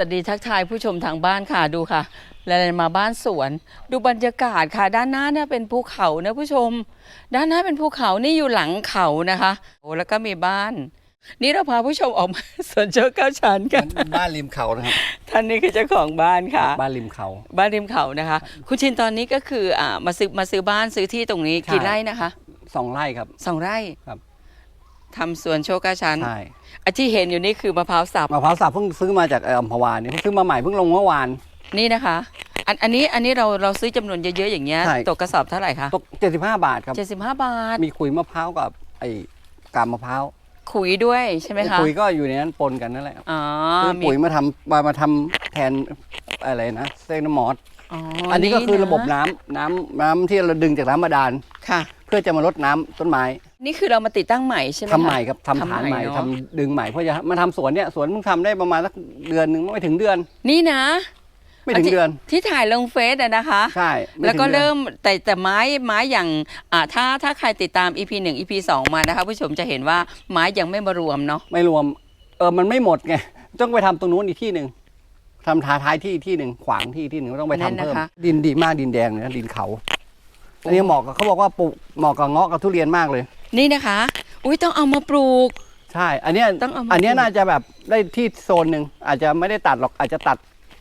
วัสดีทักทายผู้ชมทางบ้านค่ะดูค่ะแล้วมาบ้านสวน ดูบรรยากาศค่ะ ด้านหน้าเนี่ยเป็นภูเขานะผู้ชม ด้านหน้าเป็นภูเขานี่อยู่หลังเขานะคะโอ้แล้วก็มีบ้าน นี่เราพาผู้ชมออกมาสวนโชคเก้าชั้นกันบ้านริมเขานะครับท่านนี้คือเจ้าของบ้านค่ะ บ้านริมเขา บ้านริมเขานะคะ คุณชินตอนนี้ก็คืออ่ามาซื้อมาซื้อบ้านซื้อที่ตรงนี้ใช่กี่ไร่นะคะสองไร่ครับสองไร่ครับ ทำสวนโชคเก้าชั้นใช่อะที่เห็นอยู่นี่คือมะพร้าวสับ มะพร้าวสับเพิ่งซื้อมาจากเอ่ออัมพวาเนี่ยเพิ่งซื้อมาใหม่เพิ่งลงเมื่อวาน นี่นะคะ อันอันนี้อันนี้เราเราซื้อจำนวนเยอะๆอย่างเงี้ยใช่ ตกกระสอบเท่าไหร่คะตก 75 บาทครับเจ็ดสิบห้าบาท มีขุยมะพร้าวกับไอ้กาบมะพร้าวขุยด้วยใช่ไหมคะ ขุยก็อยู่ในนั้นปนกันนั่นแหละอ๋อซื้อมีปุ๋ยมาทำมามาทำแทนอะไรนะเซนมอสอ๋ออัอันนี้ก็คือระบบน้ำน้ำน้ำที่เราดึงจากน้ำบาดาลค่ะ เพื่อจะมาลดน้ำต้นไม้ นี่คือเรามาติดตั้งใหม่ใช่ไหมทำคะใหม่ครับทำฐานใหม่ทำใหม่เนอะ ทำดึงใหม่เพื่อจะมาทำสวนเนี่ยสวนเพิ่งทำได้ประมาณสักเดือนหนึ่งไม่ถึงเดือน นี่นะไม่ถึงเดือน ที่ถ่ายลงเฟซอะนะคะ ใช่ไถึงแล้วก็ดือนเริ่มแต่แต่ไม้ไม้อย่างอ่าถ้าถ้าใครติดตาม EP 1 EP 2 มานะคะผู้ชมจะเห็นว่าไม้ยังไม่มารวมเนาะไม่รวม เออมันไม่หมดไงต้องไปทำตรงนู้นอีกที่หนึ่งทำท้าท้ายที่ที่หนึ่งขวางที่ที่หนึ่งต้องไปทำเพิ่มดินดีมากดินแดงเลยนะดินเขา อันนี้เหมาะกับเขาบอกว่าปลูกเหมาะกับเงาะกับทุเรียนมากเลย นี่นะคะ อุ้ยต้องเอามาปลูก ใช่ อันเนี้ยต้องเอามา อันเนี้ยปลูกน่าจะแบบได้ที่โซนหนึ่งอาจจะไม่ได้ตัดหรอกอาจจะตัด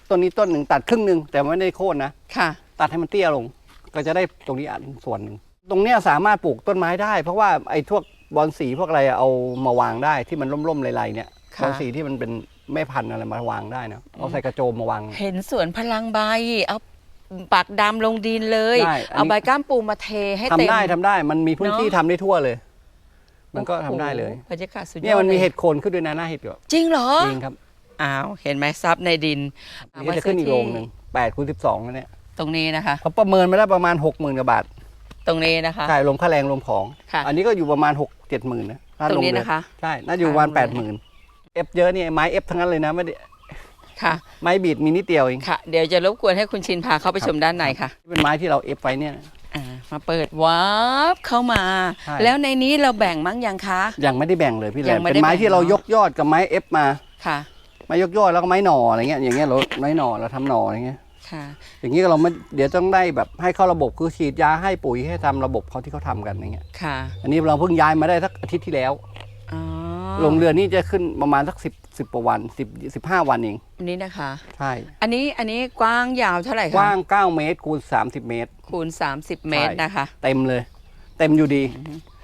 ต้นนี้ต้นหนึ่งตัดครึ่งหนึ่งแต่ไม่ได้โค่นนะ ค่ะ ตัดให้มันเตี้ยลง ก็จะได้ตรงนี้อันส่วนหนึ่งตรงเนี้ยสามารถปลูกต้นไม้ได้ เพราะว่าไอ้พวกบอนสีพวกอะไรเอามาวางได้ที่มันร่มๆไรๆเนี่ยค่ะบอนสีที่มันเป็นแม่พันธุ์อะไรมาวางได้นะเอาใส่กระโจมมาวาง เห็นสวนพลังใบ เอา ปักดำลงดินเลย ได้อันนี้ เอาใบก้ามปูมาเทให้ทำเต็ม ได้ทำได้มันมีพื้นที่เนอะ ทำได้ทั่วเลย มันก็ทำได้เลยโอ้โหบรรยากาศสุดยอดเนี่ยมันมีลเห็ดโคนขึ้นด้วยนะหน้าเห็ดอยู่จริงเหรอจริงครับอ้าวเห็นไหมซับในดินอันนี้จะขึ้นอีกโรงหนึ่งแปดคูณสิบสองเนี่ยตรงนี้นะคะ เขาประเมินมาได้ประมาณหกหมื่นกว่าบาทตรงนี้นะคะ ใช่รวมค่าแรงรวมของ ค่ะอันนี้ก็อยู่ประมาณหกเจ็ดหมื่นนะถ้าตรงนี้ลเลยนะคะ ใช่น่าจะอยู่ประมาณค่าแปลดงหเลมื่ยนเอฟเยอะเนี่ยไม้เอฟทั้งนั้นเลยนะไม่ได้ ค่ะ ไม้บีดมีนิดเดียวเอง ค่ะ เดี๋ยวจะรบกวนให้คุณชินพาเข้าไปครับชมด้านในค่ะเป็นไม้ที่เราเอฟไว้เนี่ยนะอ่ามาเปิดวาร์ปเข้ามา ใช่ แล้วในนี้เราแบ่งมั้งยังคะ ยังไม่ได้แบ่งเลยพี่แหลยัมงไม่ได้เป็นไม้ที่เราแบ่งเนอะ ยกยอดกับไม้เอฟมา ค่ะ ไม้ยกยอดแล้วก็ไม้หน่ออะไรเงี้ย อย่างเงี้ยเราไม้หน่อเราทำหน่ออะไรเงี้ย ค่ะ อย่างนี้เราไม่เดี๋ยวต้องได้แบบให้เข้าระบบคือฉีดยาให้ปุ๋ยให้ทำระบบเขาที่เขาทำกันอย่างเงี้ย ค่ะ อันนี้เราเพิ่งย้ายมาได้สักอาทิตย์ที่แล้วอ๋อ ลงเรือนนี่จะขึ้นประมาณสักสิบสิบกว่าวันสิบสิบห้าวันเองนี่นะคะ ใช่อันนี้อันนี้กว้างยาวเท่าไหร่คะกว้าง9เมตรคูณ30เมตรคูณ 30 เมตรใช่นะคะ เต็มเลย เต็มอยู่ดี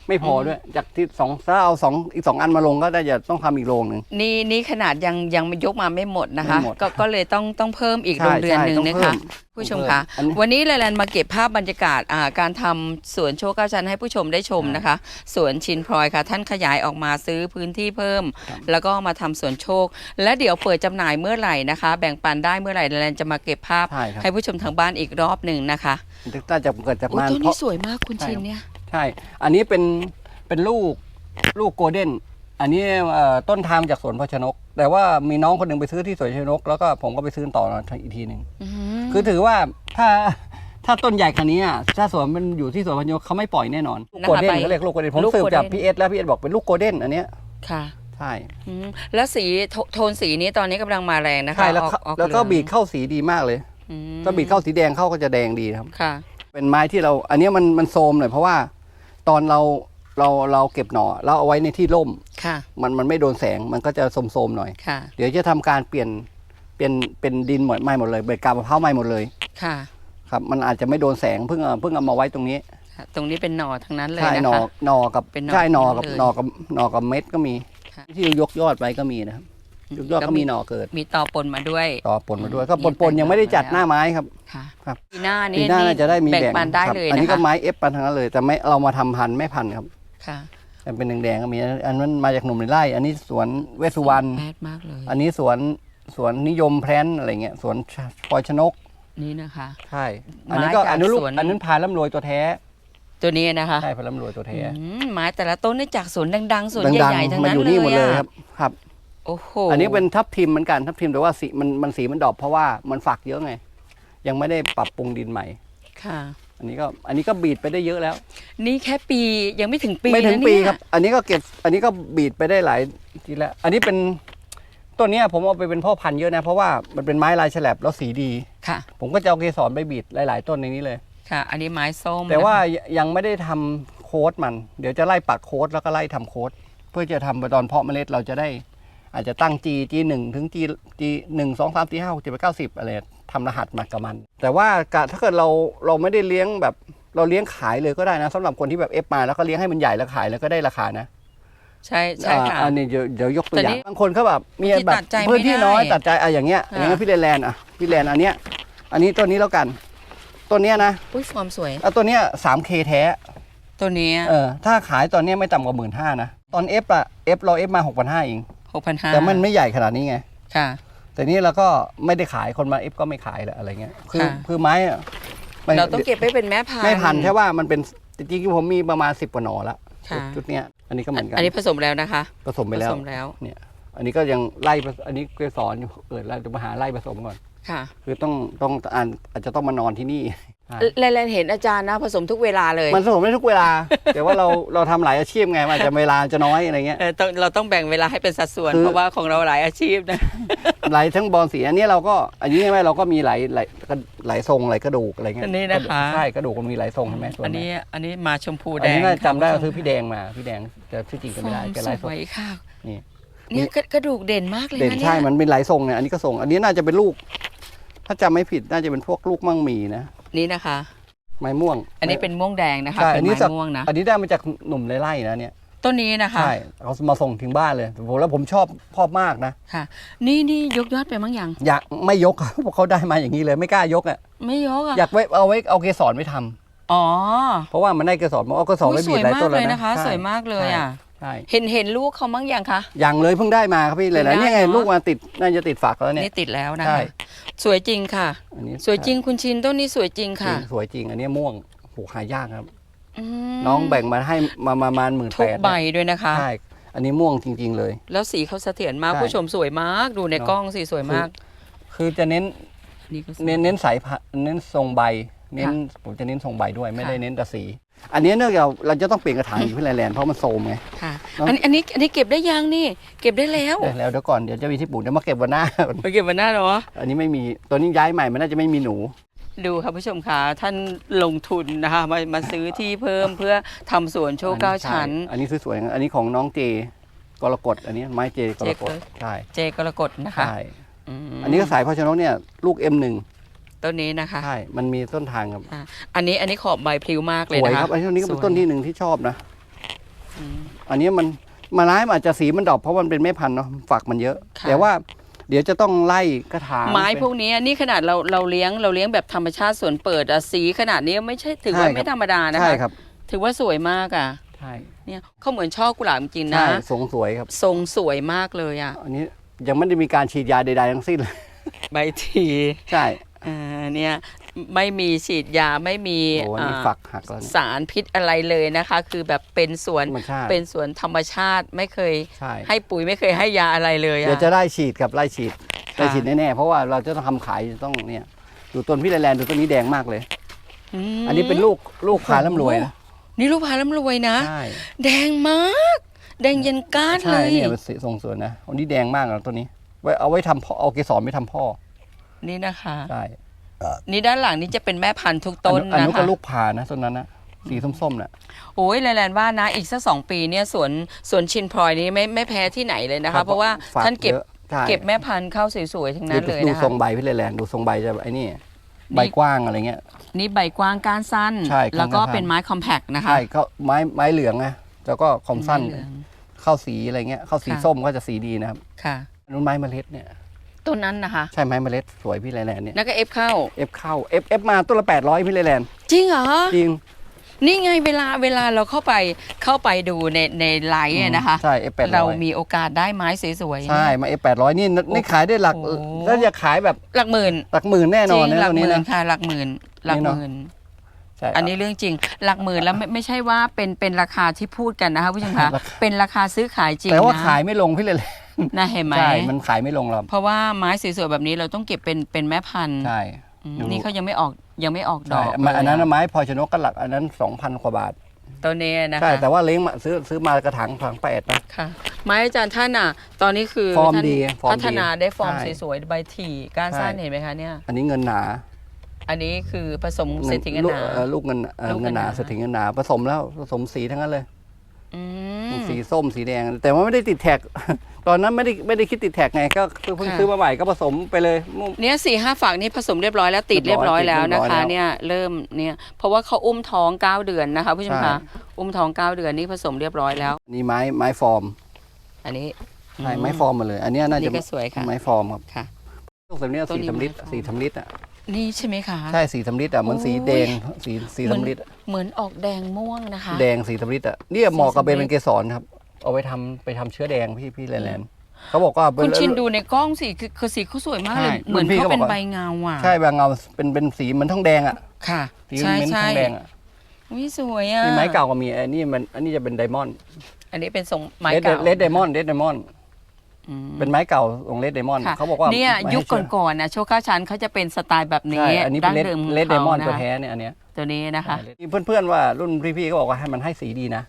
ไม่พอด้วย จากที่สองถ้าเอาสองอีกสองอันมาลงก็ได้จะต้องทำอีกโรงหนึ่ง นี่นี่ขนาดยังยังไม่ยกมาไม่หมดนะคะไม่หมดก็ก็เลยต้องต้องเพิ่มอีกใช่โรงเรือนหนึ่งใช่ต้องนะคะเพิ่มผู้ชมต้องเพิ่มคะอันนี้ วันนี้แลนมาเก็บภาพบรรยากาศอ่าการทำสวนโชคเก้าชั้นให้ผู้ชมได้ชมนะคะสวนชินพลอยค่ะ ท่านขยายออกมาซื้อพื้นที่เพิ่มครับแล้วก็มาทำสวนโชค และเดี๋ยวเปิดจำหน่ายเมื่อไหร่นะคะ แบ่งปันได้เมื่อไหร่แลนจะมาเก็บภาพใช่ครับ ให้ผู้ชมทางบ้านอีกรอบหนึ่งนะคะน่าจะเกิดจากโอ้มานต้นเพนี้ราะ สวยมากคุณใช่ ชินเนี่ยใช่ อันนี้เป็นเป็นลูกลูกโกลเด้น อันนี้เอ่อต้นทางจากสวนพชนก แต่ว่ามีน้องคนหนึ่งไปซื้อที่สวนพชนก แล้วก็ผมก็ไปซื้อต่ออีกทีหนึ่งอื้อหือคือถือว่าถ้าถ้าต้นใหญ่ขนาดนี้อะถ้าสวนมันอยู่ที่สวนพชนกเขาไม่ปล่อยแน่นอนลูกโกลเด้นเขาเรียกลูกโกลเด้นผมสืบจากพีเอสแล้วพีเอสบอกเป็นลูกโกลเด้นอันเนี้ยค่ะใช่อืมแล้วสีโทโทนสีนี้ตอนนี้กำลังมาแรงนะคะใช่แล้วออเข้าออแล้วก็หองบีดเข้าสีดีมากเลยอืมถ้าบีดเข้าสีแดงเข้าก็จะแดงดีนะครับค่ะ เป็นไม้ที่เรา อันเนี้ยมันมันโทรมหน่อยเพราะว่า ตอนเราเราเราเก็บหน่อเราเอาไว้ในที่ร่ม ค่ะ มันมันไม่โดนแสงมันก็จะโทรมๆหน่อย ค่ะ เดี๋ยวจะทำการเปลี่ยนเปลี่ยนเป็นดินหมดไหม้หมดเลยเบิดกาบมะพร้าวไหม้หมดเลยค่ะ ครับมันอาจจะไม่โดนแสงเพิ่งเอาเพิ่งเอามาไว้ตรงนี้ค่ะ ตรงนี้เป็นหน่อทั้งนั้นเลยใช่นะหนอคะหนอกับเป็นหน่อใช่หนอกับเลยหนอกับหนอกับเม็ดก็มี ค่ะ ที่ยกยอดไปก็มีนะครับ ยกยอดก็มีหนอเกิดมีต่อปนมาด้วย ต่อปนมาด้วยก็มีปนปนๆยังไม่ได้จัดแต่งหน้าไม้ครับ ค่ะครับ ปีหน้าปีนี่หน้าน่าจะได้มีแบ่งแบ่งปันได้ครับเลยอันนี้นะก็คะไม้เอฟปันทั้งนั้นเลย แต่ไม่เรามาทำพันธุ์ไม่พันธุ์ครับค่ะแต่เป็นแดงๆก็มีอันนั้นมาจากหนุ่มในไร่ อันนี้สวนเวสสุวรรณแปดมากเลย อันนี้สวนสวนนิยมแพลนอะไรเงี้ยสวนพลอยชนกนี่นะคะ ใช่อันนี้ก็ไม้จากอันนี้ลูกสวน อันนั้นพานร่ำรวยตัวแท้ตัวนี้นะคะใช่พานร่ำรวยตัวแท้อืมไม้แต่ละต้นนี่จากสวนดังๆสวนดังใหญ่ๆทั้งๆมานั้นอยู่เลนี่ยหมดเลยอะครับ ครับ โอ้โหอันนี้เป็นทับทิมเหมือนกันทับทิมแต่ว่าสีมันมันสีมันดรอปเพราะว่ามันฝักเยอะไง ยังไม่ได้ปรับปรุงดินใหม่ ค่ะ อันนี้ก็อันนี้ก็บีดไปได้เยอะแล้ว นี่แค่ปียังไม่ถึงปีไม่ถึงนะปีเนี่ยครับ อันนี้ก็เก็บอันนี้ก็บีดไปได้หลายทีแล้ว อันนี้เป็นต้นเนี้ยผมเอาไปเป็นพ่อพันธุ์เยอะนะ เพราะว่ามันเป็นไม้ลายฉลับแล้วสีดี ค่ะ ผมก็จะเอาเกสรไปบีดหลาย ๆ ต้นในนี้เลย ค่ะ อันนี้ไม้ส้มแต่ว่านะคะยังไม่ได้ทำโค้ดมัน เดี๋ยวจะไล่ปักโค้ดแล้วก็ไล่ทำโค้ดเพื่อจะทำไปตอนเพาะเมล็ดเราจะได้ อาจจะตั้ง G G หนึ่งถึง G G หนึ่งสองสามสี่ห้าหกเจ็ดแปดเก้าสิบอะไรทำรหัสมากับมัน แต่ว่ากะถ้าเกิดเราเราไม่ได้เลี้ยงแบบเราเลี้ยงขายเลยก็ได้นะสำหรับคนที่แบบเอฟมาแล้วก็เลี้ยงให้มันใหญ่แล้วขายแล้วก็ได้ราคานะใช่ใช่ค่ะอ่าอันนี้เดี๋ยวเดี๋ยวยกตัวแต่อย่านี่งบางคนเขาแบบมีบางทีแบบตัดใจไม่พื้นที่น้อยได้ตัดใจอะอย่างเงี้ยค่ะอย่างเงี้ยพี่แลนแลนด์อะพี่แลนด์อันเนี้ยอันนี้ต้นนี้แล้วกันต้นเนี้ยนะอุ้ยฟอร์มสวยเอาตัวเนี้ยสามเคแท้ ตัวนี้เออถ้าขายตอนเนี้ยไม่ต่ำกว่าหมื่นห้านะตอนเอฟอะเอฟเราเอฟมาหกพันห้าเอง หกพันห้าแต่มันไม่ใหญ่ขนาดนี้ไง ค่ะ แต่นี่เราก็ไม่ได้ขายคนมาเอฟก็ไม่ขายแหละอะไรเงี้ย คือ ค่ะ คือไม้อะมันเราต้องเก็บไว้เป็นแม่พันธุ์ ไม่พันแค่ว่ามันเป็นจริงๆผมมีประมาณสิบกว่าหน่อละค่ะ ชุดเนี้ย อันนี้ก็เหมือนกัน อันนี้ผสมแล้วนะคะผสมไปแล้ว ผสมแล้วเนี่ย อันนี้ก็ยังไล่ผสอันนี้เกสรอยู่เออเราจะมาหาไล่ผสมก่อน ค่ะ คือต้องต้องอ่านอาจจะต้องมานอนที่นี่ใช่ แลนๆเห็นอาจารย์นะ ผสมทุกเวลาเลย มันผสมได้ทุกเวลา แต่ว่าเราเราทำหลายอาชีพไงมันอาจจะเวลาจะน้อยอะไรเงี้ย เออต้องเราต้องแบ่งเวลาให้เป็นสัดส่วน คือ เพราะว่าของเราหลายอาชีพนะ หลายทั้งบอลสีอันนี้เราก็อันนี้ใช่ไหมเราก็มีหลายหลายหลายทรงหลายกระดูกอะไรเงี้ยอันนี้นะคะ ใช่กระดูกมันมีหลายทรงเห็นไหมส่วอันไหนี้อันนี้มาชมพูอัแดนงนี้น่าจะจำได้ค่ะก็คือพี่แดงมาพี่แดงจะชื่อจริงฟก็อไม่ได้ร์มแกสไล่ทรงวยค่ะนี่ เนี่ยกระกระดูกเด่นมากเลยเด่นนะเนี่ใช่ยมันเป็นหลายทรงเนี่ย อันนี้ก็ทรง อันนี้น่าจะเป็นลูก ถ้าจำไม่ผิดน่าจะเป็นพวกลูกมั่งหมีนะ นี่นะคะ ไม้ม่วงอันนี้เป็นม่วงแดงนะคะใช่เป็อันนนี้ไม้จากม่วงนะอันนี้ได้มาจากหนุ่มไร่ๆนะเนี่ยต้นนี้นะคะใช่เขามาส่งถึงบ้านเลยผมแล้วผมชอบชอบมากนะค่ะ นี่นี่ยกยอดไปมั้งยังอยากไม่ยกเพราะเขาได้มาอย่างนี้เลยไม่กล้ายกอะไม่ยกอะอยากไว้เอาไว้เอาเกสรไว้ทำอ๋อ เพราะว่ามันได้เกสรมาเอาเกสรอุ๊ไว้ยสบีวดยหลายมาต้กนเลแล้วยนะนะคะใช่สวยมากเลยอะ ใช่เห็นเห็นลูกเขามั้งยังคะยังเลยเพิ่งได้มาครับพี่เลยเพิ่นะงได้นี่ไงเนอะลูกมาติดน่าจะติดฝักแล้วเนี่ยนี่ติดแล้วนะใช่คะสวยจริงค่ะ อันนี้สวยจริงคุณชินต้นนี้สวยจริงจริค่ะงสวยจริงอันนี้ม่วงโหหายากครับอืมน้องแบ่งมาให้มามาประมาณหมื่นทุแปกดใบด้วยนะคะใช่อันนี้ม่วงจริง ๆ เลย แล้วสีเขาเสถียรมากใช่ผู้ชมสวยมาก ดูในเนอะกล้องสิสวยมาก คือจะเน้นนี่ก็สวยเน้นเน้นสายพันธุ์เน้นทรงใบ เน้นค่ะผมจะเน้นทรงใบด้วยไม่ค่ะได้เน้นแต่สี อันนี้เนื่องจากเราจะต้องเปลี่ยนกระถางอยู่ที่แลนด์เพราะมันโทรมไง ค่ะ เนอะ อันนี้อันนี้อันนี้เก็บได้ยังนี่ เก็บได้แล้วเดี๋ยวแล้วเดี๋ยวก่อนเดี๋ยวจะมีที่ปลูกเดี๋ยวมาเก็บวันหน้า ไปเก็บวันหน้าเนาะ อันนี้ไม่มีตัวนี้ย้ายใหม่มันน่าจะไม่มีหนู ดูค่ะผู้ชมค่ะท่านลงทุนนะคะมามาซื้อที่เพิ่มเพื่อทำสวนโชว์เก้าชั้นใอันนี้สวยๆอันนี้ของน้องเจกรกฎอันนี้ไม้เจกรกฎเจกรใช่เจกรกฎนะคะใช่มอันนี้ก็สายพาชนกเนี่ยลูก M1 ต้นนี้นะคะใช่ มันมีต้นทางครับอะอันนี้อันนี้ขอบใบพลิ้วมากสเลยวยนะคะครับ อันนี้ก็เป็นสวยต้นที่หนึ่งที่ชอบนะ อืม อันนี้มันมาร้ายมันอาจจะสีมันดรอปเพราะมันเป็นแม่พันธุ์เนาะฝักมันเยอะ ค่ะ แต่ว่าเดี๋ยวจะต้องไล่กระถางไม้เป็นพวกนี้นี่ขนาดเราเราเลี้ยงเราเลี้ยงแบบธรรมชาติสวนเปิดอะสีขนาดนี้ไม่ใช่ถือว่าใช่ครับ ไม่ธรรมดานะใช่คะครับถือว่าสวยมากอะ ใช่เนี่ยเขาเหมือนช่อกุหลาบจริงๆนะ ใช่ทรงสวยครับ ทรงสวยมากเลยอะ อันนี้ยังไม่ได้มีการฉีดยาใดๆทั้งสิ้นเลย ใบที ใช่ อ่าเนี่ยไม่มีฉีดยาไม่มีโอ้อันนี้อ่าฝักหักแล้วเนี่ย สารพิษอะไรเลยนะคะ คือแบบเป็นสวนธรรมชาติเป็นสวนธรรมชาติไม่เคยใช่ให้ปุ๋ยไม่เคยให้ยาอะไรเลยเดี๋ยวอะ จะได้ฉีดกับไล่ฉีดค่ะไล่ฉีดแน่ๆเพราะว่าเราจะต้องทำขายจะต้องเนี่ยดูต้นพี่แลนด์ดูต้นนี้แดงมากเลยมอันนี้เป็นลูกลูกพาล่ำรวยนะนี่ลูกพาล้ำรวยนะ ใช่แดงมาก แดงยันก้านเลใช่ย เนี่ยมันสีทรงสวยนะอันนี้แดงมากนะตัวนี้ไว้เอาไว้ทำพ่อเอาเกสรไม่ทำพ่อ นี่นะคะใช่นี่ด้านหลังนี่จะเป็นแม่พันธุ์ทุกต้นอันนะนู้นคะก็ลูกพานะต้นนั้นนะสีส้มๆน่ะ โอ้ยแลนด์ว่านะอีกสักสองปีเนี่ยสวนสวนชินพลอยนี้ไม่ไม่แพ้ที่ไหนเลยนะครัคะ บเพราะว่าฝากท่านเก็บเยอะใช่เก็บแม่พันธุ์เข้าสวยๆทั้งนั้นเลยดูนะทรคะ งใบพี่แลนด์ดูทรงใบจะไอ้นี่ใบกว้างอะไรเงี้ย นี่ใบกว้างก้านสั้น ใช่ก้านแล้วก็สั้น เป็นไม้คอมแพคนะคะใช่ก็ไม้ไม้เหลืองนะแล้วก็คอมสั้นไเหลือง เข้าสีอะไรเงี้ยเข้าสีค่ะ ส้มก็จะสีดีนะครับค่ะนู้นไม้เมล็ดเนี่ย ต้นนั้นนะคะ ใช่ไม้เมล็ดสวยพี่แลนด์เนี่ยแล้วก็เอฟเข้า เอฟเข้าเอฟเอฟมาต้นละ800พี่แลนด์จริงเหรอ จริงนี่ไงเวลาเวลาเราเข้าไปเข้าไปดูในในไลฟ์อะนะคะใช่เอฟแปดเราร้อยมีโอกาสได้ไม้สวยๆ ใช่มาเอฟแปดร้อยนี่นี่ขายได้หลักโอ้โหถ้าจะขายแบบหลักหมื่นหลักหมื่นแน่นอนจริงนะหลัตัวนี้หมื่นนะ ค่ะหลักหมื่นหลักนี่หเนอะมื่น ใช่อันนี้เรื่องจริง หลักหมื่นแล้วไม่ไม่ใช่ว่าเป็นเป็นราคาที่พูดกันนะคะผู้ชมคะ เป็นราคาซื้อขายจริงแต่ว่านะขายไม่ลงพี่แลนด์ นะเห็นไหมใช่ มันขายไม่ลงหรอกเพราะว่าไม้สวยๆแบบนี้เราต้องเก็บเป็นเป็นแม่พันธุ์ใช่อืมดูนี่เขายังไม่ออกยังไม่ออกดใช่อกมันอันนั้นเลยะไม้พลอยชนกก็หลักอันนั้นสองพันกว่าบาท ตัวนี้นะคะ ใช่ แต่ว่าเลี้ยงมาซื้อซื้อมากระถางถังแปดนะ ค่ะไม้อาจารย์ท่านอะ ตอนนี้คือฟอร์มท่านดีฟอร์มดีพัฒนาได้ฟอร์มใช่สวยๆใบถี่ก้านใช่ สั้นเห็นไหมคะเนี่ย อันนี้เงินหนาอันนี้คือผสมเศรษฐีเงินลูหกนา เอ่อลูกเงินเอ่อลูกเงิเงินนหนาหนาเสถียรเงินหนาผสมแล้วผสมสีทั้งนั้นเลย อืมสีส้มสีแดง แต่ว่าไม่ได้ติดแท็ก ตอนนั้นไม่ได้ไม่ได้คิดติดแท็กไงก็คือเพิ่งค่ะ ซื้อมาใหม่ก็ผสมไปเลยเนี่ยสี่ห้าฝักนี่ผสมเรียบร้อยแล้วติดเรีเรียยบบร้ร้ออยยแล้วติดเรียนะบร้อยคะแล้วเนี่ยเริ่มเนี่ยเพราะว่าเขาอุ้มท้องเก้าเดือนนะคะผู้ชมใช่ คะอุ้มท้องเก้าเดือนนี่ผสมเรียบร้อยแล้ว นี่ไม้ไม้ฟอร์มอันนี้ใช่ไม้ฟอร์มมาเลย อันเนี้ยน่านี่จะก็สวยค่ะไม้ฟอร์มครับค่ะลูกแบบเนี้ยตัวสีนี้สำลิดไม้ฟอร์ม สีสำลิดอะนี่ใช่ไหมคะ ใช่สีสำลิดอะเหมือนสีโอ้ยแดงสีสีสำลิดอะเหมือนออกแดงม่วงนะคะ แดงสีสำลิดอะเนี่ยเหมาะกับสีเบสำลิด นเป็นเกสรครับ เอาไปทำไปทำเชื้อแดงพี่พี่แลนแลนเขาบอกว่า คุณชินดูในกล้องสิคือคือสีเขาสวยมากเลยใช่เหมือนรุ่นพี่เขาก็เป็นบอกว่า ใบเงาอะใช่บางเงาเป็นเป็นสีเหมือนทองแดงอะค่ะ สีใช่เม้นใช่ทองแดงอะวิสวยอะมีไม้เก่าก็มีอันนี้มันอันนี้จะเป็นไดมอนด์อันนี้เป็นทรงไม้เลดเก่าเลดไดมอนด์เลดไดมอนด์อืมเป็นไม้เก่าของเลดไดมอนด์ค่ะเขาบอกว่าเนี่ยไม่ให้ยุคเชื่อก่อนๆนะโชคข้าวชั้นเขาจะเป็นสไตล์แบบนี้ใช่อันนี้เป็นเลดดั้งมเลดไดมอนด์ขงตัวขาะแท้เนี่ยอันเนี้ย ตัวนี้นะคะเพื่อนเพื่อนๆว่ารุ่นพี่ๆก็บอกว่าให้มันให้สีดีนะ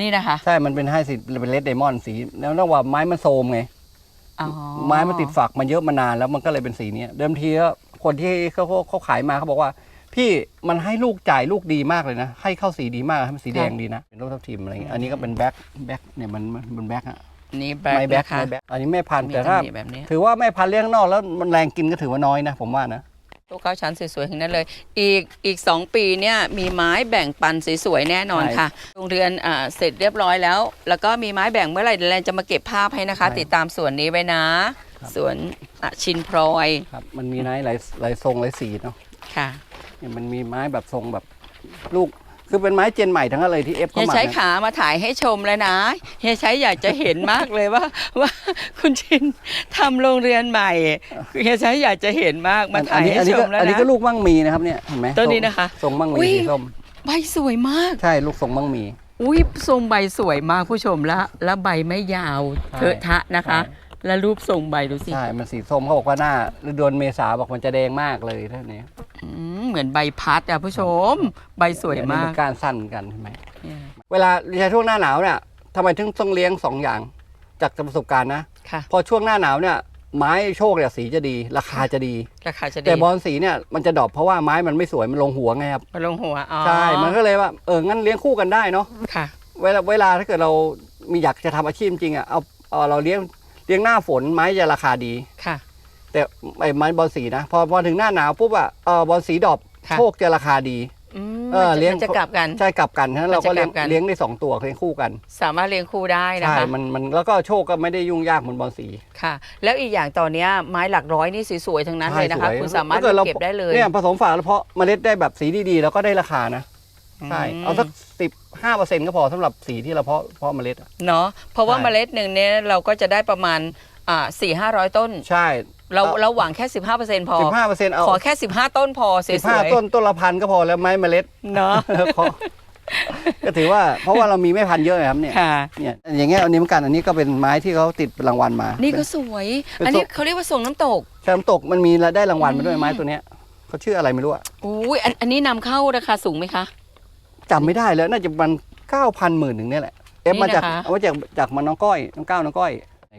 นี่นะคะ ใช่ มันเป็นให้สีเป็นเลดไดมอนด์สี แล้วนอกว่าไม้มันโทรมไงอ๋อไม้มันติดฝักมันเยอะมานานแล้วมันก็เลยเป็นสีเนี้ยเดิมทีก็คนที่เขาเขาเขาขายมาเขาบอกว่า พี่มันให้ลูกจ่ายลูกดีมากเลยนะ ให้เข้าสีดีมากให้มันสีแดงดีนะ เป็นรูปทับทิมอะไรเงี้ยอันนี้ก็เป็นแบ็คแบ็คเนี่ยมันมันมันแบ็คอะนี่แบ็คไม้แบ็คนะคะไม้แบ็คอันนี้แม่พันธุ์มีแต่ถ้าตำหนิแบบนี้ถือว่าแม่พันธุ์เลี้ยงข้างนอกแล้วมันแรงกินก็ถือว่าน้อยนะผมว่านะ โชคข้าวชั้นสวยๆทั้งนั้นเลย อีกอีกสองปีเนี่ยมีไม้แบ่งปันสวยๆแน่นอนใช่ค่ะ โรงเรือนอ่าเสร็จเรียบร้อยแล้ว แล้วก็มีไม้แบ่งเมื่อไหร่เดี๋ยวแลนจะมาเก็บภาพให้นะคะ ใช่ติดตามส่วนนี้ไว้นะ ครับส่วนอะชินพลอยครับ มันมีไม้หลายหลายทรงหลายสีเนาะค่ะ เนี่ยมันมีไม้แบบทรงแบบลูก คือเป็นไม้เจนใหม่ทั้งนั้นเลยที่เอฟเฮีเข้ายมาใช้เนี่ยขามาถ่ายให้ชมแล้วนะเฮียใช้อยากจะเห็นมากเลยว่า ว่าคุณชินทำโรงเรือนใหม่เฮียใช้อยากจะเห็นมากมาถ่ายให้อันนี้ชก็มแล้วอันนี้นะ ก็ลูกมั่งมีนะครับเนี่ยเห็นไหมต้นนี้นะคะ ทรงมั่งอุ๊มียสีส้มใบสวยมาก ใช่ลูกทรงมั่งมี อุ้ยทรงใบสวยมากผู้ชมแล้วแล้วใบไม่ยาวใช่เทอะทะนะคะ ใช่ แล้วรูปทรงใบดูสิ ใช่ มันสีส้มเขาบอกว่าหน้าฤดูเมษาบอกมันจะแดงมากเลยเท่านี้อืม เหมือนใบพัดอะผู้ชม ใบสวยอันนี้มากนก้านสั้นกันใช่ไหมเนี่ยเวลาใช้ช่วงหน้าหนาวเนี่ยทำไมถึงต้องเลี้ยงสองอย่าง จากประสบการณ์นะค่ะ พอช่วงหน้าหนาวเนี่ยไม้โชคเนี่ยสีจะดี ราคาจะดี ราคาจะดีแต่บอลสีเนี่ยมันจะดรอปเพราะว่าไม้มันไม่สวยมันลงหัวไงครับมาลงหัวอ๋อใช่มันก็เลยว่าเอองั้นเลี้ยงคู่กันได้เนาะค่ะ เวลาเวลาถ้าเกิดเรามีอยากจะทำอาชีพจริงอะเอาเอาเราเลี้ยงเลี้ยงหน้าฝนไม้จะราคาดี ค่ะ แต่ไอ้ไม้บอลสีนะพอพอถึงหน้าหนาวปุ๊บอะเออบอลสีดรอปค่ะ โชคจะราคาดีอืมเออมันจะเลี้ยงมันจะกลับกัน ใช่กลับกันฉะนั้นเราก็เลี้ยงมันจะกลับกัน เลี้ยงได้สองตัวเลี้ยงคู่กันสามารถเลี้ยงคู่ได้นะใช่คะมันมันแล้วก็โชคก็ไม่ได้ยุ่งยากเหมือนบอลสีค่ะ แล้วอีกอย่างตอนเนี้ยไม้หลักร้อยนี่สวยๆทั้งนั้นเลยนะคะ ใช่สวยคุณสามารถถ้าเกิดเราเก็บได้เลยเนี่ยผสมฝาแล้วเพาะเมล็ดได้แบบสีดีๆแล้วก็ได้ราคานะใช่มเอาสักสิบห้าเปอร์เซ็นต์ก็พอสำหรับสีที่เราเพาะเพาะเมล็ดอะ เนาะเพราะว่าใช่ เมล็ดหนึ่งเนี่ยเราก็จะได้ประมาณอ่าสี่ห้าร้อยต้น ใช่ เราเอาเราหวังแค่ 15%พอ สิบห้าเปอร์เซ็นต์เอาขอแค่ 15 ต้นพอสสิบห้าวยต้นต้นละพันก็พอแล้วไม้เมล็ดๆเนาะขอก็ถือว่าเพราะว่าเรามีไม่พันเยอะไงครับเนี่ยค่ะ เนี่ยอย่างเงี้ยอันนี้เหมือนกันอันนี้ก็เป็นไม้ที่เขาติดรางวัลมา นี่ก็สวย เป็น อันนี้ทรงเขาเรียกว่าส่งน้ำตกแชมป์ตกมันมีได้รางวัลมาด้วยอืมไม้ตัวเนี้ยเขาชื่ออะไรไม่รู้อะอุ้ยอันอันนี้นำเข้าราคาสูงไหมคะ จำไม่ได้แล้วน่าจะมันเก้าพันหมื่นหนึ่งเนี่ยแหละเอฟมาจากนี่นะคะ เอามาจากจากมันน้องก้อยน้องก้าวน้องก้อย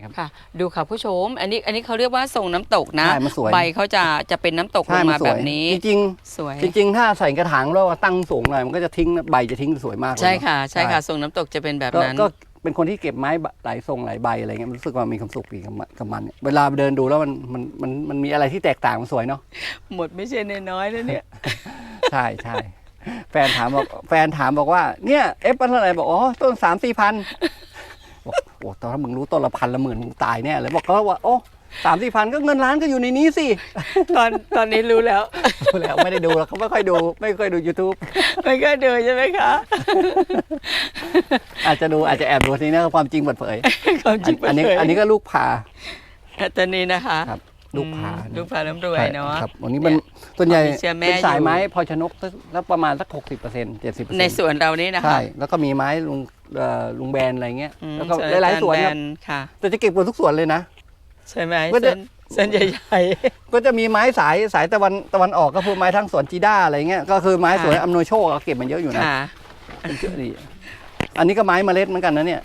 ครับ ค่ะ ดูค่ะผู้ชม อันนี้อันนี้เขาเรียกว่าส่งน้ำตกนะใช่มันสวย ใบเขาจะจะเป็นน้ำตกลใช่งมัมาสแบวยบนี้ จริงสวย ๆจริง ๆ ถ้าใส่กระถางแล้วตั้งสูงหน่อยมันก็จะทิ้งใบจะทิ้งสวยมากเลยใช่เนอค่ะ ใช่ค่ะส่งน้ำตกจะเป็นแบบก็นั้น ก็เป็นคนที่เก็บไม้หลายทรงหลายใบอะไรเงี้ยรู้สึกว่ามีความสุขดีกับมันกับมันเนี่ยเวลาเดินดูแล้วมันมันมันมันมีอะไรที่แตกต่างมันสวยเนาะ หมดไม่ใช่น้อยๆแล้วเนี่ย ใช่ใช่แฟนถามบอกแฟนถามบอกว่าเนี่ยเอฟมันเท่าไหร่บอกอ๋อต้นสามสี่พัน บอกโอ้ตอนถ้ามึงรู้ต้นละพันละหมื่นมึงตายแน่เลยบอกเขาว่าโอ้สามสี่พันก็เงินล้านก็อยู่ในนี้สิ ตอนตอนนี้รู้แล้วดูแล้วไม่ได้ดูแล้วเขาไม่ค่อยดู ไม่ค่อยดู YouTube ไม่ก็ดูใช่ไหมคะ อาจจะดูอาจจะแอบดูทีนี้ความจริงเปิดเผยความจริงอันนี้เปิดเผยอันนี้ก็ลูกพาตัวนี้นะคะ ครับ ลูกพาอืมลูกพาน้ำรวยเนาะครับวันนี้มันส่วนใหญ่มีเชื้อแม่เป็นสายอยู่ไม้พอชนกแล้วประมาณสักหกสิบเปอร์เซ็นต์เจ็ดสิบเปอร์ในเซ็นต์สวนเรานี่นะคะใช่แล้วก็มีไม้ลุงเอ่อลุงแบนอะไรเงี้ยอืมแล้วก็ส่วนหลายๆสวนอาคจารับรย์แบนค่ะแต่จะเก็บหมดทุกสวนเลยนะใช่ไหมก็จะเส้นเส้นใหญ่ก็จะมีไม้สายสายตะวันตะวันออกก็คือไม้ทั้งสวนจีด้าอะไรเงี้ย ก็คือไม้สวนค่ะอำนวยโชคก็เก็บมันเยอะอยู่ๆนะค่ะเป็นเชือกดีอันนี้ก็ไม้เมล็ดเหมือนกันนะเนี่ย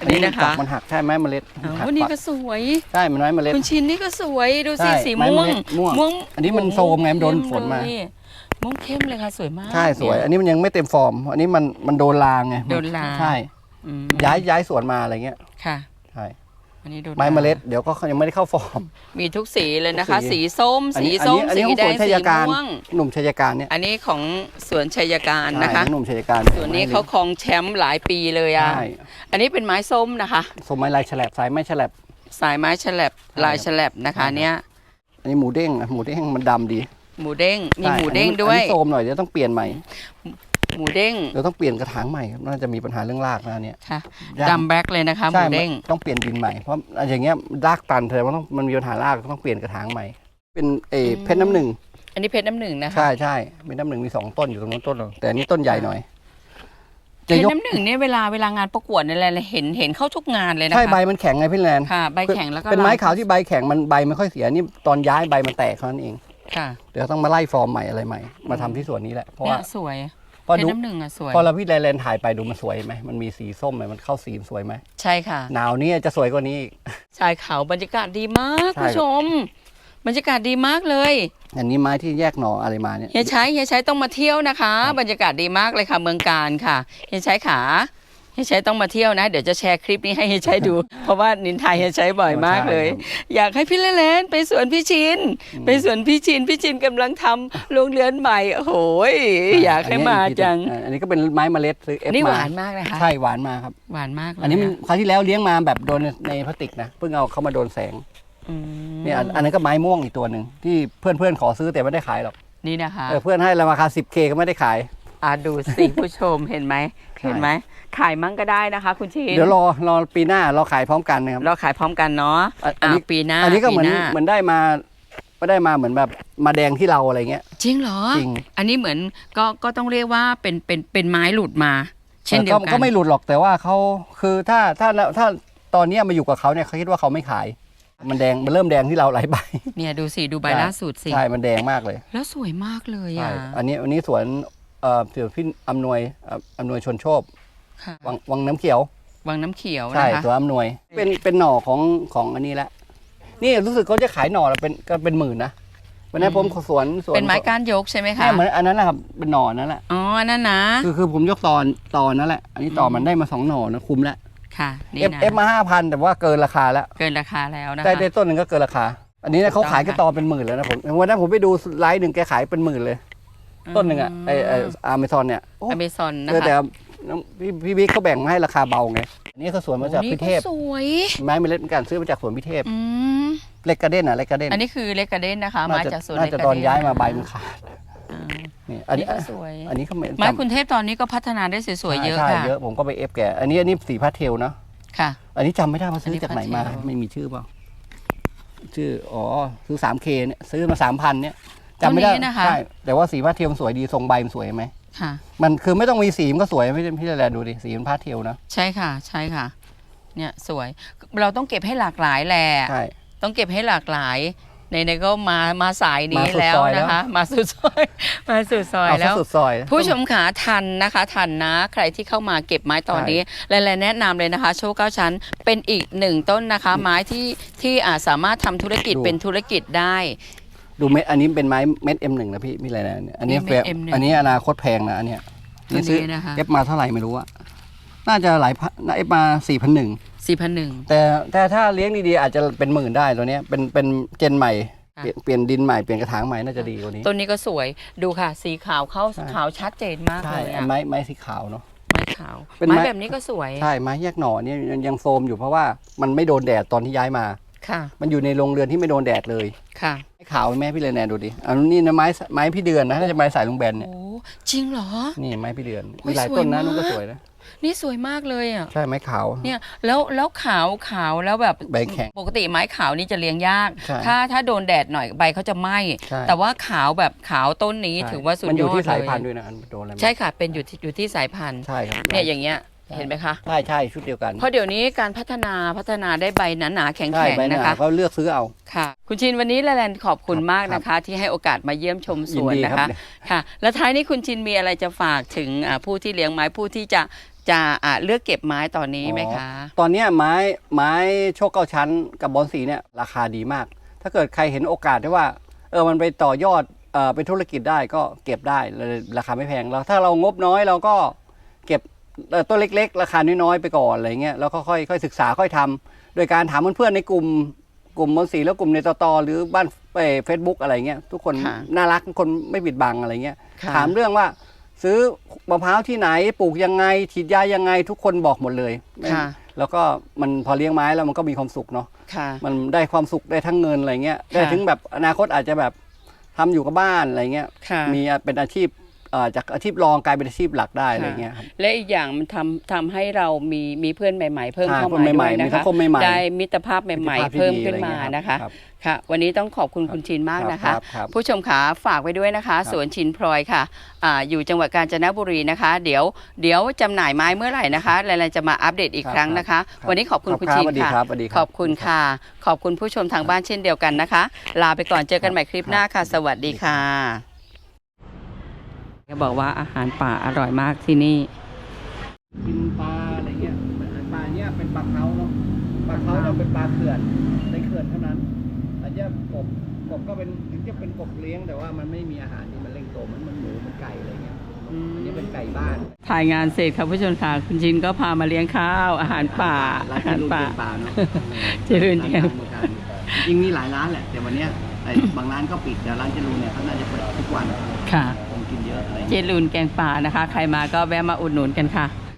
อันนี้นะคะฝักมันหักใช่ไม้เมล็ดอ้าวหักวันนี้ฝักก็สวย ใช่มันไม้เมล็ดคุณชินนี่ก็สวยดูสิใช่สีไม้ม่วงเมล็ดม่วงม่วง อันนี้มันโซมไงมันโดนฝนมาเข้เลยม่วงเข้มเลยค่ะสวยมากใช่สวย อันนี้มันยังไม่เต็มฟอร์ม อันนี้มันมันโดนลางไงโดนลางใช่อืมย้ายย้ายสวนมาอะไรเงี้ยค่ะใช่ อันนี้โดนไม้เมล็ดเดี๋ยวก็ยังไม่ได้เข้าฟอร์ม มีทุกสีเลยนะคะ ทุกสี สีส้ม อันสีนี้อันส้นี้มอันสีนี้ของแดสวนงชัสียการม่วง หนุ่มชัยการเนี่ยอันนี้ของสวนชัยการใช่นะคะหนุ่มชัยการส่วนนี้เขาครองแชมป์หลายปีเลยอะ ใช่อันนี้เป็นไม้ส้มนะคะ สมไม้ลายฉลับสายไม้ฉลับ สายไม้ฉลับลายฉลับนะคะใช่ครับเนี้ยอันนี้หมูเด้งนะหมูเด้งมันดำดีหมูเด้งมีใช่หมูเด้งอันนี้ด้วย อันนี้โซมหน่อยเดี๋ยวต้องเปลี่ยนใหม่ หมูเด้งเดี๋ยวต้องเปลี่ยนกระถางใหม่ครับน่าจะมีปัญหาเรื่องรากนะอันเนี่ยค่ะยากดำแบล็กเลยนะคะหใช่มูเด้งต้องเปลี่ยนดินใหม่เพราะอย่างเงี้ยรากตันเธอมันต้องมันมีปัญหารากต้องเปลี่ยนกระถางใหม่ เป็นเออเพชรน้ำหนึ่งอันนี้เพชรน้ำหนึ่งนะคะใช่ใช่เป็นน้ำหนึ่งมีสองต้นอยู่ตรงนู้นต้นหนึ่งแต่อันนี้ต้นใหญ่หน่อยเพจะชยรกน้ำหนึ่งเนี่ยเวลาเวลางานประกวดอะไรเห็นเห็นเข้าทุกงานเลยนะคะใช่ใบมันแข็งไงพี่แลนค่ะใบแข็งแล้วก็เป็นไม้ลยขาวที่ใบแข็งมันใบไม่ค่อยเสียนี่ตอนย้ายใบมันแตกเท่านั้นเองค่ะเดี๋ยวต้องมาไล่ฟอร์มใหม่อะไรใหม่ มาทำที่สวนนี้แหละเพราะเนี่ว่ายสวย พอเพชดูรน้ำหนึ่งอะสวย พอเราพี่แลนถ่ายไปดูมันสวยไหมมันมีสีส้มไหมมันเข้าสีสวยไหมใช่ค่ะ หนาวนี่จะสวยกว่านี้อีก ชายเขาบรรยากาศดีมากใช่คุณผู้ชม บรรยากาศดีมากเลยอันนี้ไม้ที่แยกหน่ออะไรมาเนี่ย เฮียใช้เฮียใช้ต้องมาเที่ยวนะคะ บรรยากาศดีมากเลยค่ะเมืองการค่ะเฮียใช้ขา เฮียใช้ต้องมาเที่ยวนะ เดี๋ยวจะแชร์คลิปนี้ให้เฮียใช้ดู เพราะว่านินทาเฮียใช้บ่อยมากเลย อยากให้พี่เลนไปสวนพี่ชินไปสวนพี่ชินพี่ชินกำลังทำโรงเรือนใหม่โอ้โหยอยากให้มาจังอ่อันนี้ก็เป็นไม้เมล็ดซื้อเอฟนี่หมาวานมากนะคะใช่หวานมากครับหวานมากเลยอันนี้มันะคราวที่แล้วเลี้ยงมาแบบโดนในพลาสติกนะเพิ่งเอาเข้ามาโดนแสงอืมเนี่ยอันอันนั้นก็ไม้ม่วงอีกตัวหนึ่งที่เพื่อนเพื่อนๆขอซื้อแต่ไม่ได้ขายหรอกนี่นะคะเออเพื่อนให้ราคา 10k ก็ไม่ได้ขายอ่าดูสิผู้ชมเห็นไหมใช่เห็นไหม ขายมั่งก็ได้นะคะ คุณชินเดี๋ยวรอรอปีหน้าเราขายพร้อมกันนะครับ เราขายพร้อมกันเนาะอันอันนี้อ่าปีหน้าอันนี้ก็เหมือนปีาเหมือนได้มาไม่ได้มาเหมือนแบบมาแดงที่เราอะไรเงี้ย จริงเหรอ จริง อันนี้เหมือนก็ก็ต้องเรียกว่าเป็นเป็นเป็นไม้หลุดมา เช่นเดียวก็กันก็ไม่หลุดหรอกแต่ว่าเขาคือถ้าถ้าถ้าตอนเนี้ยมาอยู่กับเขาเนี่ยเขาคิดว่าเขาไม่ขาย มันแดงมันเริ่มแดงที่เราหลายใบเนี่ยดูสิดูใบใช่ล่าสุดสิใช่มันแดงมากเลย แล้วสวยมากเลยใช่อะอันนี้อันนี้สวนเอ่อสวนพี่อำนวยเอ่ออำนวยชนโชค ค่ะวังวังน้ำเขียว วังน้ำเขียวใช่นะคะตัวอำนวย เป็นเป็นหน่อของของอันนี้แหละนี่รู้สึกเขาจะขายหน่อละเป็นก็เป็นหมื่นนะวันนั้นผมสวนสวนเป็นไม้ก้านยกใช่ไหมคะใช่เหมือนอันนั้นนะครับเป็นหน่อนั่นแหละอ๋อนั่นนะคือคือผมยกตอนตอนนั่นแหละอันนี้ต่อมันได้มาสองหน่อนะคุ้มแล้วค่ะนี่เอฟนะเอฟมาห้าพันแต่ว่าเกินราคาแล้ว เกินราคาแล้วนะคะได้ได้ต้นหนึ่งก็เกินราคา อันนี้นะเขาขายถูก็กต้องตอเป็นหมื่นแล้วนะผมวันนั้นผมไปดูไลฟ์หนึ่งแกขายเป็นหมื่นเลย ต้นหนึ่งอะไอไออาร์เมซอนเนี่ยโอ้อเมซอนนะเออคะแต่ น้องพี่พี่บิ๊กเขาแบ่งมาให้ราคาเบาไงอันนี้ก็สวนมาจากโอ้นี่พิเทพก็สวยไม้เมล็ดเหมือนกันซื้อมาจากสวนพิเทพอืมเล็กกระเด้นอะเล็กกระเด้นอันนี้คือเลกกาเดนนะคะน่ามาจะจากสวนน่าเลกจะกาเดนตอนย้ายมาใบมันขาดอ่า นี่อันนี้นี่ก็สวย อันนี้ก็ไม่ไม้จำคุณเทพตอนนี้ก็พัฒนาได้สวยๆเยอะใช่ค่ะ เยอะผมก็ไปเอฟแกอันนี้อันนี้สีพาสเทลเนาะ ค่ะ อันนี้จำไม่ได้ว่าซื้อจากไหนมา อันนี้พาสเทล ไม่มีชื่อเปล่าชื่ออ๋อซื้อสามเคเนี่ยซื้อมาสามพันเนี่ยจำไม่ได้ตัวนี้นะคะ ใช่แต่ว่าสีพาสเทลมันสวยดีทรงใบมันสวยไหม ค่ะ มันคือไม่ต้องมีสีมันก็สวยไม่ใช่พี่แลดูดิสีมันพาสเทลนะใช่ค่ะ ใช่ค่ะ เนี่ยสวยเราต้องเก็บให้หลากหลายแหละใช่ต้องเก็บให้หลากหลายในในๆก็มามาสายนี้มาสุดแล้วซอยแล้วนะคะ มาสุดซอยมาสุดซอยเอาแล้ซะวสุดซอย ผู้ชมขาทันนะคะทันนะใครที่เข้ามาเก็บไม้ตอนนี้และและแนะนำเลยนะคะ โชว์เก้าชั้นเป็นอีกหนึ่งต้นนะคะ ไม้ที่ที่อาจสามารถทำธุรกิจเป็นธุรกิจได้ ดูเม็ดอันนี้เป็นไม้เม็ด M1 นะพี่มีอะไรนะอันนี้นี่เม็ดแฟ M1 อันนี้อนาคตแพงนะอันเนี้ยตัวนี้ซื้อนะคะ เอฟมาเท่าไหร่ไม่รู้อะน่าจะหลายพันน่าเอฟมาสี่พันหนึ่งสี่พันหนึ่ง แต่แต่ถ้าเลี้ยงดีๆอาจจะเป็นหมื่นได้ตัวเนี้ยเป็นเป็นเจนใหม่ค่ะ เปลี่ยนเปลี่ยนดินใหม่เปลี่ยนกระถางใหม่น่าจะดีกว่านี้ ต้นนี้ก็สวยดูค่ะ สีขาวเข้าใช่ ขาวชัดเจนมากใช่เลยอัอะนไม้ไม้สีขาวเนาะ ไม้ขาวเป็นไม้ ไม้แบบนี้ก็สวยใช่ไม้แยกหน่อเนี่ยยังยังโฟมอยู่เพราะว่ามันไม่โดนแดดตอนที่ย้ายมา ค่ะมันอยู่ในโรงเรือนที่ไม่โดนแดดเลย ค่ะไม้ ขาวแม่พี่เลยแนนดูดิอันนี้นะไม้ไม้พี่เดือนนะน่าจะไม้สายลุงแบนเนี่ยโอ้จริงเหรอ นี่ไม้พี่เดือนโอ้ยมีหลายต้นนะสวยมากนู่นก็สวยนะนี่สวยมากเลยอะใช่ไม้ขาวเนี่ยแล้วแล้วขาวขาวแล้วแบบใบแข็งปกติไม้ขาวนี่จะเลี้ยงยากใช่ถ้าถ้าโดนแดดหน่อยใบเขาจะไหม้ใช่แต่ว่าขาวแบบขาวต้นนี้ใช่ถือว่าสุดมันอยยู่อดที่สายเลยพันธุ์ด้วยนะอันโดนอะไรมาใช่ค่ะเป็นอยู่ที่อยู่ที่สายพันธุ์ใช่ครับเนี่ยอย่างเงี้ย เห็นไหมคะ ใช่ใช่ชุดเดียวกันเพราะเดี๋ยวนี้การพัฒนาพัฒนาได้ใบหนาๆแข็งใช่ๆใบหนะนาคะก็เลือกซื้อเอา ค่ะ คุณชินวันนี้แลนด์ขอบคุณครับมากนะคะ ที่ให้โอกาสมาเยี่ยมชมสยินวนดีนะครัคะบ ค่ะ แล้วท้ายนี้คุณชินมีอะไรจะฝากถึงอ่าผู้ที่เลี้ยงไม้ผู้ที่จะจะอ่าเลือกเก็บไม้ตอนนี้ไหมคะตอนเนี้ยไม้ไม้โชคเก้าชั้นกับบอลสีเนี่ยราคาดีมาก ถ้าเกิดใครเห็นโอกาสได้ว่าเออมันไปต่อยอดเออเป็นธุรกิจได้ก็เก็บได้เลยราคาไม่แพงแล้วถ้าเรางบน้อยเราก็เก็บเอ่อ ต้นเล็ก ๆ ราคาน้อยๆไปก่อนอะไรเงี้ยแล้วก็ค่อยค่อยศึกษาค่อยทำโดยการถามเพื่อนๆในกลุ่มกลุ่มบอลสีแล้วกลุ่มในตอตอหรือบ้านเฟซบุ๊กอะไรเงี้ยทุกคนค่ะน่ารักทุกคนไม่ปิดบังอะไรเงี้ยค่ะถามเรื่องว่าซื้อมะพร้าวที่ไหนปลูกยังไงฉีดยายังไงทุกคนบอกหมดเลยค่ะแล้วก็มันพอเลี้ยงไม้แล้วมันก็มีความสุขเนาะค่ะมันได้ความสุขได้ทั้งเงินอะไรเงี้ยได้ค่ะถึงแบบอนาคตอาจจะแบบทำอยู่กับบ้านอะไรเงี้ยค่ะมีเป็นอาชีพ เอ่อจากอาชีพรองกลายเป็นอาชีพหลักได้อะไรเงี้ยครับ และอีกอย่างมันทำทำให้เรามีมีเพื่อนใหม่ ๆ เพิ่มใช่เข้าคนมาใหม่ด้วยๆมีนะสัคะงคมใหม่ๆได้มิตรภาพใหม่มิตรภาพๆที่เพิ่มดีขึ้นอะไรมาเงี้ยนะคะรับค่ะ วันนี้ต้องขอบคุณคุณชินมากรับนะคะรับครับผู้ชมขาฝากไว้ด้วยนะคะ สวนชินพลอยค่ะอาอยู่จังหวัดกาญจนบุรีนะคะ เดี๋ยวเดี๋ยวจำหน่ายไม้เมื่อไหร่นะคะแลนจะมาอัปเดตอีกครับครั้งนะคะ ครับวันนี้ขอบคุณครับคุณครับชินสวัสดีค่ะครับสวัสดีครับ ขอบคุณค่ะ ขอบคุณผู้ชมทางบ้านเช่นเดียวกันนะคะ ลาไปก่อนเจอกันใหม่คลิปหน้าค่ะ สวัสดีค่ะ จะบอกว่าอาหารป่าอร่อยมากที่นี่ กินปลาอะไรเงี้ยปลาเนี้ยเป็นปลาเขาเนาะปลาเขาเราเป็นปลาเขื่อนในเขื่อนเท่านั้นอันเนี้ยกบกบก็เป็นถึงจะเป็นกบเลี้ยงแต่ว่ามันไม่มีอาหารที่มันเร่งโตเหมันมันหมูมันไก่อะไรเงี้ยอันนี้เป็นไก่บ้าน ถ่ายงานเสร็จครับผู้ชมค่ะคุณชินก็พามาเลี้ยงข้าว อาหารป่าร้าอานหารเจริญป่าเจริญป่าเนาะเจริญเจริญจริงๆมีหลายร้านแหละแต่วันเนี้ยไอ้บางร้านก็ปิดแต่ร้านเจรูนเนี่ยเขาน่าจะเปิดทุกวันค่ะคนกิน เยอะอะไรเจลุนแกงป่านะคะ ใครมาก็แวะมาอุดหนุนกันค่ะ